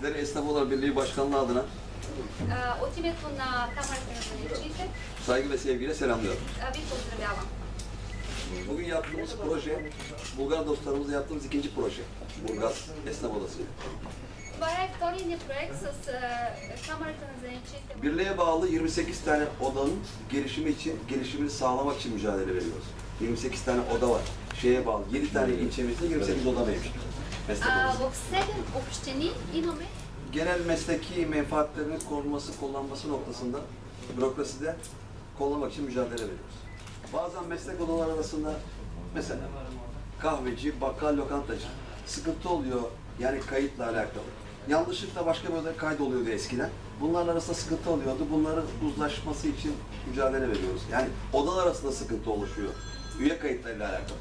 sizleri Esnafolar Birliği Başkanlığı adına saygı ve sevgiyle selamlıyorum. Bugün yaptığımız proje, Bulgar dostlarımızla yaptığımız ikinci proje. Bulgar Esnaf Odası. Birliğe bağlı 28 tane odanın gelişimi için, gelişimini sağlamak için mücadele veriyoruz. 28 tane oda var. Şeye bağlı. 7 tane ilçemizde 28 oda mevcut Meslek А, odası. в 7 общини имаме Genel mesleki menfaatlerinin korunması, kullanması noktasında bürokraside kollamak için mücadele veriyoruz. Bazen meslek odaları arasında mesela kahveci, bakkal, lokantacı sıkıntı oluyor yani kayıtla alakalı. Yanlışlıkla başka bir odaya kaydoluyordu eskiden. Bunlar arasında sıkıntı oluyordu. Bunların uzlaşması için mücadele veriyoruz. Yani odalar arasında sıkıntı oluşuyor. Üye kayıtlarıyla alakalı.